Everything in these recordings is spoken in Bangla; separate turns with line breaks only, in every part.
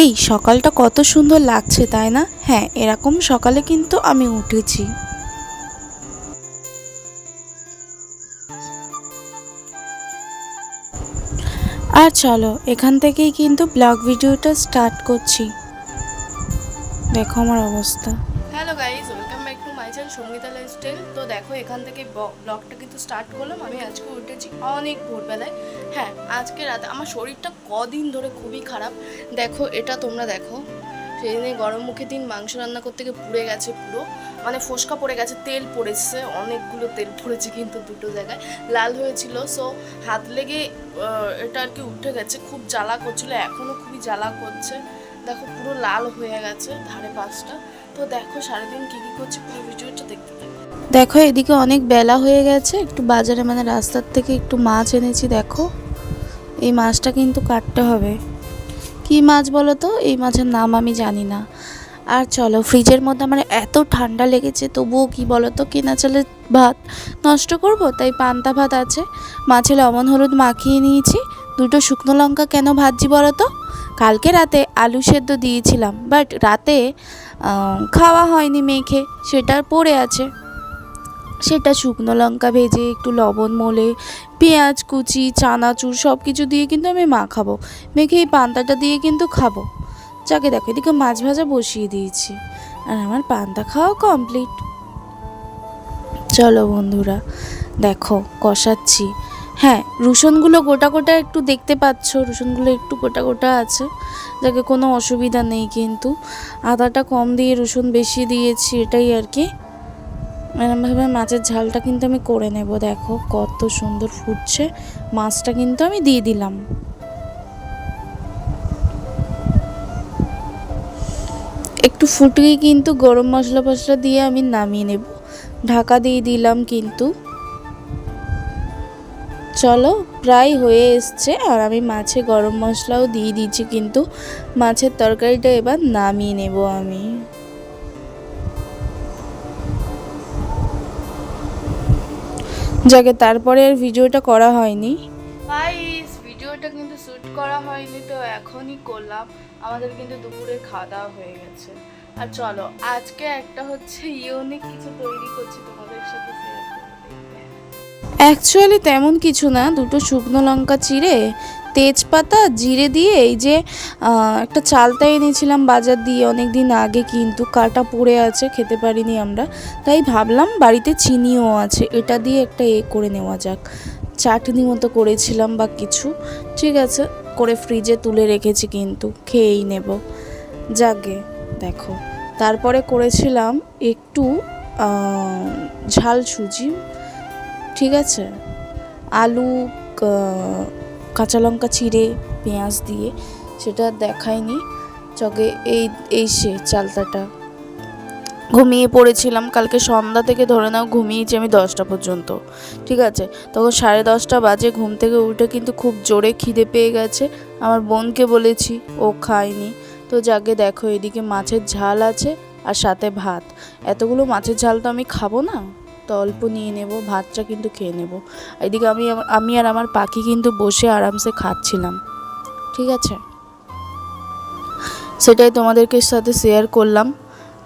এই, সকালটা কত সুন্দর লাগছে, তাই না? হ্যাঁ এরকম সকালে কিন্তু আমি উঠেছি। আর চলো, এখান থেকেই কিন্তু ব্লগ ভিডিওটা স্টার্ট করছি। দেখো আমার অবস্থা।
Hello guys to Sangeeta lifestyle তো দেখো, এখান থেকে ব্লগটা কিন্তু স্টার্ট করলাম। আমি আজকে উঠেছি অনেক ভোরবেলায়। হ্যাঁ আজকে রাতে আমার শরীরটা কদিন ধরে খুবই খারাপ। দেখো, এটা তোমরা দেখো। সেদিনে গরম মুখে দিন, মাংস রান্না করতে গিয়ে পুড়ে গেছে পুরো। মানে ফোসকা পড়ে গেছে, তেল পড়েছে, অনেকগুলো তেল পড়েছে কিন্তু দুটো জায়গায়। লাল হয়েছিল সো হাত লেগে এটা আর কি উঠে গেছে, খুব জ্বালা করছিল এখনও খুবই জ্বালা করছে। দেখো, পুরো লাল হয়ে গেছে, ধারে পাশটা। তো দেখো, সারাদিন করছে পুরো ভিডিওটা দেখতে
দেখো, এদিকে অনেক বেলা হয়ে গেছে। একটু বাজারে মানে রাস্তার থেকে একটু মাছ এনেছি, দেখো। এই মাছটা কিন্তু কাটতে হবে। কি মাছ বলো তো? এই মাছের নাম আমি জানি না। আর চলো, ফ্রিজের মধ্যে আমার এত ঠান্ডা লেগেছে, তবুও কি বলো তো, কেনা চালের ভাত নষ্ট করব? তাই পান্তা ভাত আছে। মাছে লবণ হলুদ মাখিয়ে নিয়েছি। দুটো শুকনো লঙ্কা কেন ভাজছি বলো তো? কালকে রাতে আলু সেদ্ধ দিয়েছিলাম বাট রাতে খাওয়া হয়নি মেখে, সেটা পড়ে আছে। সেটা শুকনো লঙ্কা ভেজে, একটু লবণ, মলে, পেঁয়াজ, কুচি, চানাচুর সব কিছু দিয়ে কিন্তু আমি মাখাবো। মেখে এই পান্তাটা দিয়ে কিন্তু খাব। যাকে দেখো, এদিকে মাছ ভাজা বসিয়ে দিয়েছি, আর আমার পান্তা খাওয়া কমপ্লিট চলো বন্ধুরা, দেখো, কষাচ্ছি। হ্যাঁ রসুনগুলো গোটা গোটা একটু দেখতে পাচ্ছ, রসুনগুলো একটু গোটা গোটা আছে, যাকে কোনো অসুবিধা নেই কিন্তু। আদাটা কম দিয়ে রসুন বেশি দিয়েছি, এটাই আর কি। এরমভাবে মাছের ঝালটা কিন্তু আমি করে নেব, দেখো কত সুন্দর ফুটছে। মাছটা কিন্তু আমি দিয়ে দিলাম। একটু ফুটিয়ে কিন্তু গরম মশলা ফসলা দিয়ে আমি নামিয়ে নেব। ঢাকা দিয়ে দিলাম কিন্তু। চলো, প্রায় হয়ে এসছে আর আমি মাছে গরম মশলাও দিয়ে দিয়েছি কিন্তু মাছের তরকারিটা এবার নামিয়ে নেব আমি। যাকে তারপরে আর ভিডিওটা করা হয়নি।
ভিডিওটা কিন্তু শ্যুট করা হয়নি, তো এখনই করলাম। আমাদের কিন্তু দুপুরে খাওয়া দাওয়া হয়ে গেছে। আর চলো, আজকে একটা হচ্ছে ইউনিক কিছু তৈরি করছি তোমাদের সাথে শেয়ার
অ্যাকচুয়ালি তেমন কিছু না, দুটো শুকনো লঙ্কা চিড়ে, তেজপাতা, জিরে দিয়ে এই যে একটা চালতা এনেছিলাম বাজার দিয়ে অনেক দিন আগে কিন্তু কাটা পড়ে আছে, খেতে পারিনি আমরা। তাই ভাবলাম বাড়িতে চিনিও আছে, এটা দিয়ে একটা এ করে নেওয়া যাক। চাটনি মতো করেছিলাম বা কিছু, ঠিক আছে, করে ফ্রিজে তুলে রেখেছি কিন্তু, খেয়েই নেব। যাকে, দেখো। তারপরে করেছিলাম একটু ঝাল সুজি ঠিক আছে? আলু কাঁচা লঙ্কা চিড়ে পেঁয়াজ দিয়ে। সেটা দেখায়নি চকে এই এই সে চালতাটা। ঘুমিয়ে পড়েছিলাম। কালকে সন্ধ্যা থেকে ধরে নাও ঘুমিয়েছি আমি দশটা পর্যন্ত। ঠিক আছে? তখন সাড়ে দশটা বাজে ঘুম থেকে উঠে কিন্তু খুব জোরে খিদে পেয়ে গেছে। আমার বোনকে বলেছি, ও খায়নি। তো যাকে দেখো, এদিকে মাছের ঝাল আছে আর সাথে ভাত। এতগুলো মাছের ঝাল তো আমি খাব না? তো অল্প নিয়ে নেব, ভাতটা কিন্তু খেয়ে নেব। এদিকে আমি আমি আর আমার পাখি কিন্তু বসে আরামসে খাচ্ছিলাম। ঠিক আছে? সেটাই তোমাদেরকে সাথে শেয়ার করলাম।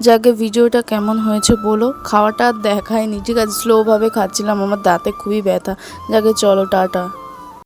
যাকে ভিডিওটা কেমন হয়েছে বলো, খাওয়াটা দেখায়নি। ঠিক আছে স্লোভাবে খাচ্ছিলাম, আমার দাঁতে খুবই ব্যথা। যাকে চলো, টাটা।